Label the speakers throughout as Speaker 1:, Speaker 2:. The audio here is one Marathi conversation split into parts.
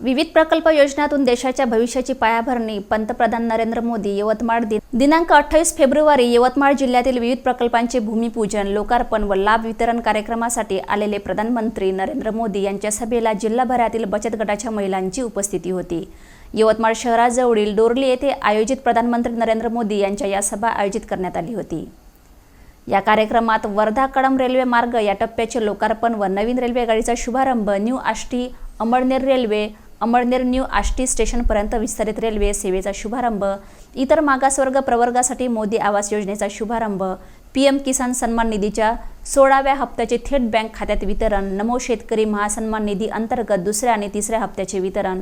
Speaker 1: विविध प्रकल्प योजनातून देशाच्या भविष्याची पायाभरणी पंतप्रधान नरेंद्र मोदी यवतमाळ दिन दिनांक अठ्ठावीस फेब्रुवारी यवतमाळ जिल्ह्यातील विविध प्रकल्पांचे भूमिपूजन लोकार्पण व लाभ वितरण कार्यक्रमासाठी आलेले प्रधानमंत्री नरेंद्र मोदी यांच्या सभेला जिल्हाभरातील बचत गटाच्या महिलांची उपस्थिती होती. यवतमाळ शहराजवळील डोरली येथे आयोजित प्रधानमंत्री नरेंद्र मोदी यांच्या या सभा आयोजित करण्यात आली होती. या कार्यक्रमात वर्धा कडम रेल्वे मार्ग या टप्प्याचे लोकार्पण व नवीन रेल्वे गाडीचा शुभारंभ new Ashti Amalner railway Amalner new Ashti स्टेशनपर्यंत विस्तारित रेल्वे सेवेचा शुभारंभ. इतर मागासवर्ग प्रवर्गासाठी मोदी आवास योजनेचा शुभारंभ. पी एम किसान सन्मान निधीच्या सोळाव्या हप्त्याचे थेट बँक खात्यात वितरण. नमो शेतकरी महासन्मान निधी अंतर्गत दुसऱ्या आणि तिसऱ्या हप्त्याचे वितरण.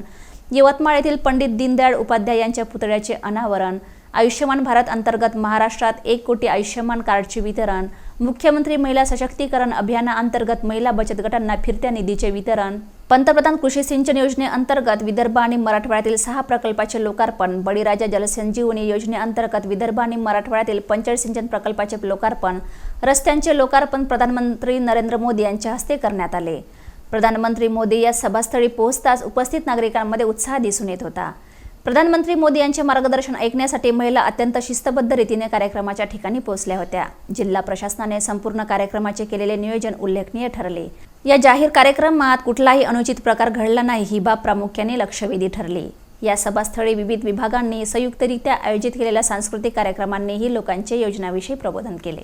Speaker 1: यवतमाळ येथील पंडित दीनदयाळ उपाध्याय यांच्या पुतळ्याचे अनावरण. आयुष्यमान भारत अंतर्गत महाराष्ट्रात एक कोटी आयुष्यमान कार्डचे वितरण. मुख्यमंत्री महिला सशक्तीकरण अभियानाअंतर्गत महिला बचत गटांना फिरत्या निधीचे वितरण. पंतप्रधान कृषी सिंचन योजनेअंतर्गत विदर्भ आणि मराठवाड्यातील सहा प्रकल्पाचे लोकार्पण बळीराजा जलसंजीवनी योजनेअंतर्गत विदर्भ आणि मराठवाड्यातील पंचायत सिंचन प्रकल्पाचे लोकार्पण रस्त्यांचे लोकार्पण प्रधानमंत्री नरेंद्र मोदी यांच्या हस्ते करण्यात आले. प्रधानमंत्री मोदी या सभास्थळी पोहोचताच उपस्थित नागरिकांमध्ये उत्साह दिसून येत होता. प्रधानमंत्री मोदी यांचे मार्गदर्शन ऐकण्यासाठी महिला अत्यंत शिस्तबद्ध रीतीने कार्यक्रमाच्या ठिकाणी पोहोचल्या होत्या. जिल्हा प्रशासनाने संपूर्ण कार्यक्रमाचे केलेले नियोजन उल्लेखनीय ठरले. या जाहीर कार्यक्रमात कुठलाही अनुचित प्रकार घडला नाही ही बाब प्रामुख्याने लक्षवेधी ठरली. या सभास्थळी विविध विभागांनी संयुक्तरित्या आयोजित केलेल्या सांस्कृतिक कार्यक्रमांनीही लोकांचे योजनाविषयी प्रबोधन केले.